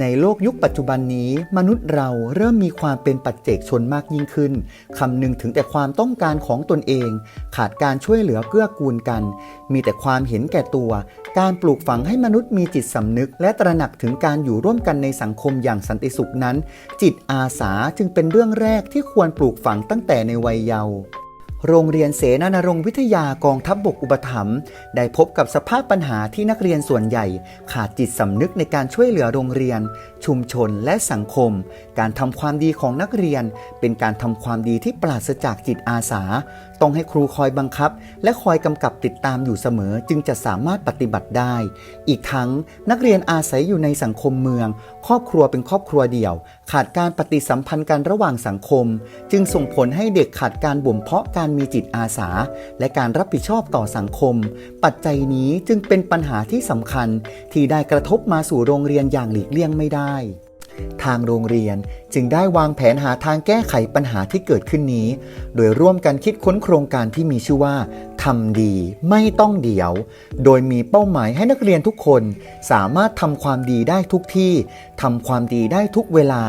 ในโลกยุคปัจจุบันนี้ มนุษย์เราเริ่มมีความเป็นปัจเจกชนมากยิ่งขึ้น คำนึงถึงแต่ความต้องการของตนเอง ขาดการช่วยเหลือเกื้อกูลกัน มีแต่ความเห็นแก่ตัว การปลูกฝังให้มนุษย์มีจิตสำนึก และตระหนักถึงการอยู่ร่วมกันในสังคมอย่างสันติสุขนั้น จิตอาสาจึงเป็นเรื่องแรกที่ควรปลูกฝังตั้งแต่ในวัยเยาว์ โรงเรียนเสนานรงค์วิทยากองทัพบบกอุปถัมภ์ได้พบกับสภาพปัญหาที่นักเรียนส่วนใหญ่ ขาดจิตสำนึกในการช่วยเหลือโรงเรียน ชุมชนและสังคม การทำความดีของนักเรียน เป็นการทำความดีที่ปราศจากจิตอาสา ต้องให้ครูคอยบังคับ และคอยกำกับติดตามอยู่เสมอจึงจะสามารถปฏิบัติได้ อีกทั้งนักเรียนอาศัยอยู่ในสังคมเมือง ครอบครัวเป็นครอบครัวเดี่ยว ขาดการปฏิสัมพันธ์กันระหว่างสังคม จึงส่งผลให้เด็กขาดการบ่มเพาะการมีจิตอาสา และการรับผิดชอบต่อสังคม ปัจจัยนี้จึงเป็นปัญหาที่สำคัญที่ได้กระทบมาสู่โรงเรียนอย่างหลีกเลี่ยงไม่ได้ ทางโรงเรียนจึงได้วางแผนหาทางแก้ไขปัญหาที่เกิดขึ้นนี้ โดยร่วมกันคิดค้นโครงการที่มีชื่อว่าทำดีไม่ต้องเดี๋ยว โดยมีเป้าหมายให้นักเรียนทุกคน สามารถทำความดีได้ทุกที่ทำความดีได้ทุกเวลา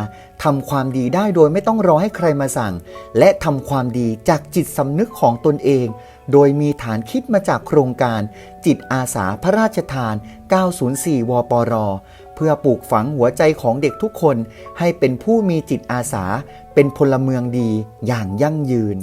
ทำความดีได้โดยไม่ต้องรอให้ใครมาสั่ง และทำความดีจากจิตสำนึกของตนเอง โดยมีฐานคิดมาจากโครงการ จิตอาสาพระราชทาน 904 วปร พื่อปลูกฝังหัวใจของเด็กทุกคน ให้เป็นผู้มีจิตอาสา เป็นพลเมืองดีอย่างยั่งยืน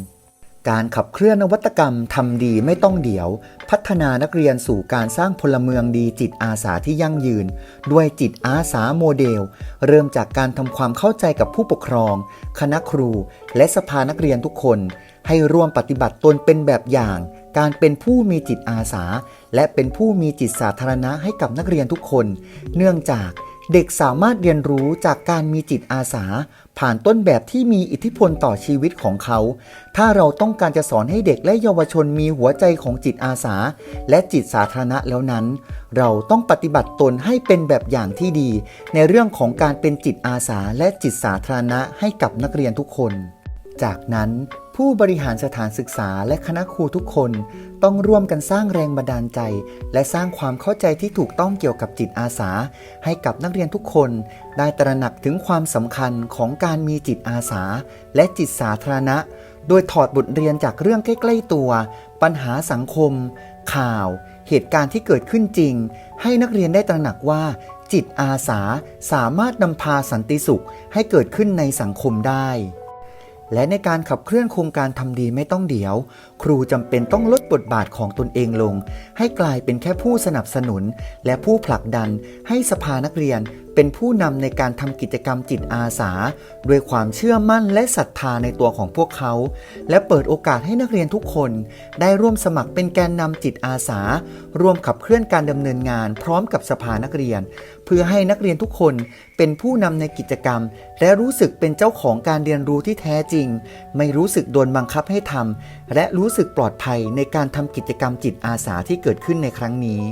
การขับเคลื่อนนวัตกรรมทำดีไม่ต้องเดี๋ยว พัฒนานักเรียนสู่การสร้างพลเมืองดีจิตอาสาที่ยั่งยืน ด้วยจิตอาสาโมเดล เริ่มจากการทำความเข้าใจกับผู้ปกครอง คณะครู และสภานักเรียนทุกคน ให้ร่วมปฏิบัติตนเป็นแบบอย่าง การเป็นผู้มีจิตอาสา และเป็นผู้มีจิตสาธารณะให้กับนักเรียนทุกคน เนื่องจากเด็กสามารถเรียนรู้จากการมีจิตอาสา ผ่านต้นแบบที่มีอิทธิพลต่อชีวิตของเขา ถ้าเราต้องการจะสอนให้เด็กและเยาวชนมีหัวใจของจิตอาสา และจิตสาธารณะแล้วนั้น เราต้องปฏิบัติตนให้เป็นแบบอย่างที่ดี ในเรื่องของการเป็นจิตอาสาและจิตสาธารณะให้กับนักเรียนทุกคน จากนั้น ผู้บริหารสถานศึกษาและคณะครูทุกคนต้องร่วมกันสร้างแรงบันดาลใจ และสร้างความเข้าใจที่ถูกต้องเกี่ยวกับจิตอาสา ให้กับนักเรียนทุกคน ได้ตระหนักถึงความสำคัญของการมีจิตอาสา และจิตสาธารณะ โดยถอดบทเรียนจากเรื่องใกล้ ๆ ตัว ปัญหาสังคม ข่าว เหตุการณ์ที่เกิดขึ้นจริง ให้นักเรียนได้ตระหนักว่าจิตอาสาสามารถนำพาสันติสุขให้เกิดขึ้นในสังคมได้ และในการขับเคลื่อนโครงการทำดีไม่ต้องเดี๋ยว ครูจำเป็นต้องลดบทบาทของตนเองลง ให้กลายเป็นแค่ผู้สนับสนุน และผู้ผลักดันให้สภานักเรียน เป็นผู้นำในการทำกิจกรรมจิตอาสา ด้วยความเชื่อมั่นและศรัทธาในตัวของพวกเขา และเปิดโอกาสให้นักเรียนทุกคน ได้ร่วมสมัครเป็นแกนนำจิตอาสา ร่วมขับเคลื่อนการดำเนินงาน พร้อมกับสภานักเรียน เพื่อให้นักเรียนทุกคนเป็นผู้นำในกิจกรรม และรู้สึกเป็นเจ้าของการเรียนรู้ที่แท้จริง ไม่รู้สึกโดนบังคับให้ทำและรู้รู้สึกปลอดภัยในการทำกิจกรรมจิตอาสาที่เกิดขึ้นในครั้งนี้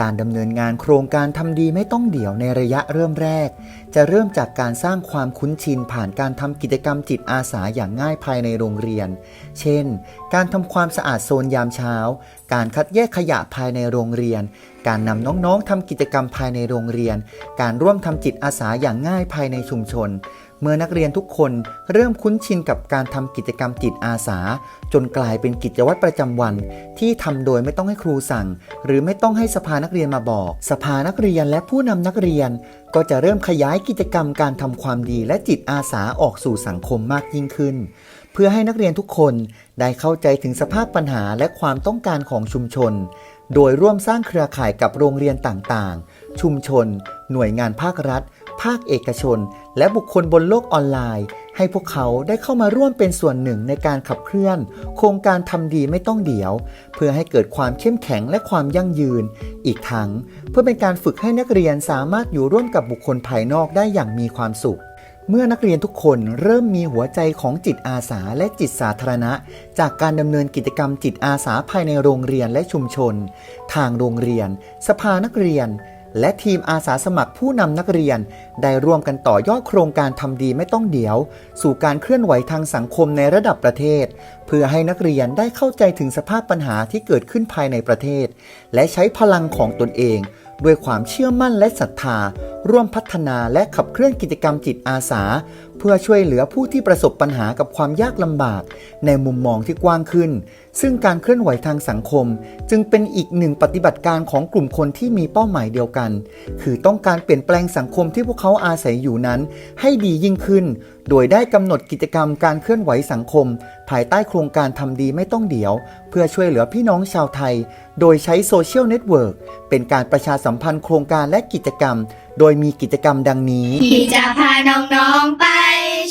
การดำเนินงานโครงการทำดีไม่ต้องเดี่ยวในระยะเริ่มแรก จะเริ่มจากการสร้างความคุ้นชินผ่านการทำกิจกรรมจิตอาสาอย่างง่ายภายในโรงเรียน เช่น การทำความสะอาดโซนยามเช้า การคัดแยกขยะภายในโรงเรียน การนำน้องๆทำกิจกรรมภายในโรงเรียน การร่วมทำจิตอาสาอย่างง่ายภายในชุมชน เมื่อนักเรียนทุกคนเริ่มคุ้นชินกับการทำกิจกรรมจิตอาสา จนกลายเป็นกิจวัตรประจำวัน ที่ทำโดยไม่ต้องให้ครูสั่ง หรือไม่ต้องให้สภานักเรียนมาบอก สภานักเรียนและผู้นำนักเรียน ก็จะเริ่มขยายกิจกรรมการทำความดีและจิตอาสาออกสู่สังคมมากยิ่งขึ้น เพื่อให้นักเรียนทุกคนได้เข้าใจถึงสภาพปัญหาและความต้องการของชุมชน โดยร่วมสร้างเครือข่ายกับโรงเรียนต่างๆ ชุมชน หน่วยงานภาครัฐ ภาคเอกชน และบุคคลบนโลกออนไลน์ ให้พวกเขาได้เข้ามาร่วมเป็นส่วนหนึ่งในการขับเคลื่อน โครงการทำดีไม่ต้องเดี๋ยว เพื่อให้เกิดความเข้มแข็งและความยั่งยืน อีกทั้งเพื่อเป็นการฝึกให้นักเรียนสามารถอยู่ร่วมกับบุคคลภายนอกได้อย่างมีความสุขเมื่อนักเรียนทุกคนเริ่มมีหัวใจของจิตอาสาและจิตสาธารณะ จากการดำเนินกิจกรรมจิตอาสาภายในโรงเรียนและชุมชน ทางโรงเรียน สภานักเรียน และทีมอาสาสมัครผู้นำนักเรียน ได้ร่วมกันต่อยอดโครงการทำดีไม่ต้องเดี๋ยว สู่การเคลื่อนไหวทางสังคมในระดับประเทศ เพื่อให้นักเรียนได้เข้าใจถึงสภาพปัญหาที่เกิดขึ้นภายในประเทศ และใช้พลังของตนเอง ด้วยความเชื่อมั่นและศรัทธา ร่วมพัฒนาและขับเคลื่อนกิจกรรมจิตอาสา เพื่อช่วยเหลือผู้ที่ประสบปัญหากับความยากลำบาก ในมุมมองที่กว้างขึ้น ซึ่งการเคลื่อนไหวทางสังคม จึงเป็นอีกหนึ่งปฏิบัติการของกลุ่มคนที่มีเป้าหมายเดียวกัน คือต้องการเปลี่ยนแปลงสังคมที่พวกเขาอาศัยอยู่นั้น ให้ดียิ่งขึ้น โดยได้กำหนดกิจกรรมการเคลื่อนไหวสังคม ภายใต้โครงการทำดีไม่ต้องเดี๋ยว เพื่อช่วยเหลือพี่น้องชาวไทย โดยใช้โซเชียลเน็ตเวิร์กเป็นการประชาสัมพันธ์โครงการและกิจกรรม โดยมีกิจกรรมดังนี้ ที่จะพาน้องๆไป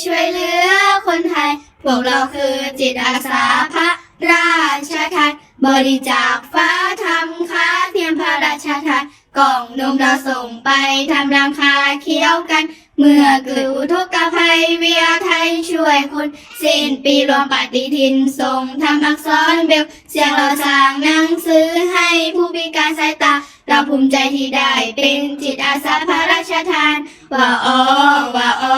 ช่วยเหลือคนไทย พวกเราคือจิตอาสาพระราชทานบริจาคฟ้าทำค้าเทียมพระราชทานกล่องนมเราส่งไปทำรังคาเคี้ยวกัน เมื่อเกิดอุทกภัยเวียไทยช่วยคนสิ้นปีรวมปฏิทินส่งทำอักษรเบลเสียงเราสร้างหนังสือให้ผู้พิการสายตา เราภูมิใจที่ได้เป็นจิตอาสาพระราชทานว่าอ๋อว่าอ๋อ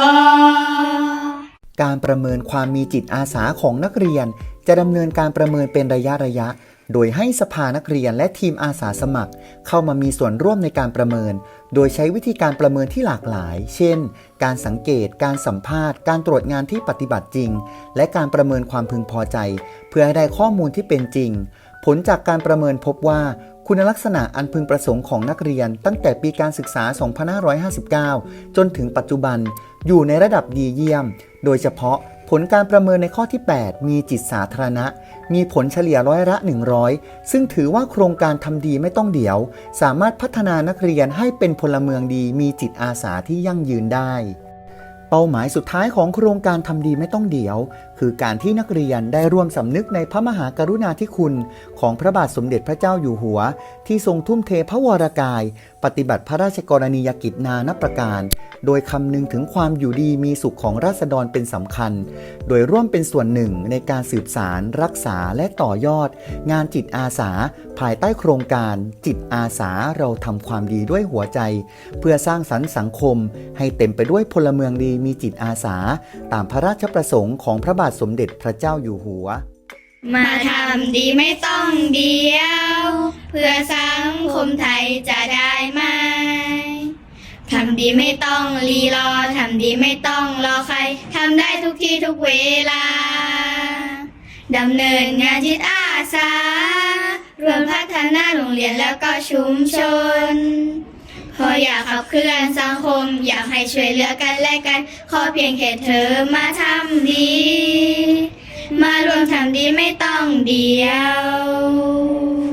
การประเมินความมีจิตอาสาของนักเรียน จะดำเนินการประเมินเป็นระยะระยะ โดยให้สภานักเรียนและทีมอาสาสมัคร เข้ามามีส่วนร่วมในการประเมิน โดยใช้วิธีการประเมินที่หลากหลาย เช่น การสังเกต การสัมภาษณ์ การตรวจงานที่ปฏิบัติจริง และการประเมินความพึงพอใจ เพื่อให้ได้ข้อมูลที่เป็นจริง ผลจากการประเมินพบว่าคุณลักษณะอันพึงประสงค์ของนักเรียนตั้งแต่ปีการศึกษา 2559 จนถึงปัจจุบัน อยู่ในระดับดีเยี่ยม โดยเฉพาะผลการประเมินในข้อที่ 8 มีจิตสาธารณะ มีผลเฉลี่ยร้อยละ 100 ซึ่งถือว่าโครงการทำดีไม่ต้องเดี๋ยว สามารถพัฒนานักเรียนให้เป็นพลเมืองดีมีจิตอาสาที่ยั่งยืนได้ เป้าหมายสุดท้ายของโครงการทำดีไม่ต้องเดี๋ยว คือการที่นักเรียนได้ร่วมสำนึกในพระมหากรุณาธิคุณ ของพระบาทสมเด็จพระเจ้าอยู่หัว ที่ทรงทุ่มเทพระวรากาย ปฏิบัติพระราชกรณียกิจนานประการ โดยคำนึงถึงความอยู่ดีมีสุขของราษฎรเป็นสำคัญ โดยร่วมเป็นส่วนหนึ่งในการสืบสาร รักษาและต่อยอด งานจิตอาสา ภายใต้โครงการ จิตอาสาเราทำความดีด้วยหัวใจ เพื่อสร้างสรรค์สังคม ให้เต็มไปด้วยพลเมืองดีมีจิตอาสา ตามพระราชประสงค์ของพระบาทสมเด็จพระเจ้าอยู่หัว มาทำดีไม่ต้องเดียว เพื่อสังคมไทยจะได้ไหมทำดีไม่ต้องรีรอ ทำดีไม่ต้องรอใคร ทำได้ทุกที่ทุกเวลา ดำเนินงานจิตอาสารวมพัฒนาโรงเรียนแล้วก็ชุมชน อยากขับเคลื่อนสังคม อยากให้ช่วยเหลือกันและกัน ขอเพียงแค่เธอมาทำดี มารวมทำดีไม่ต้องเดียว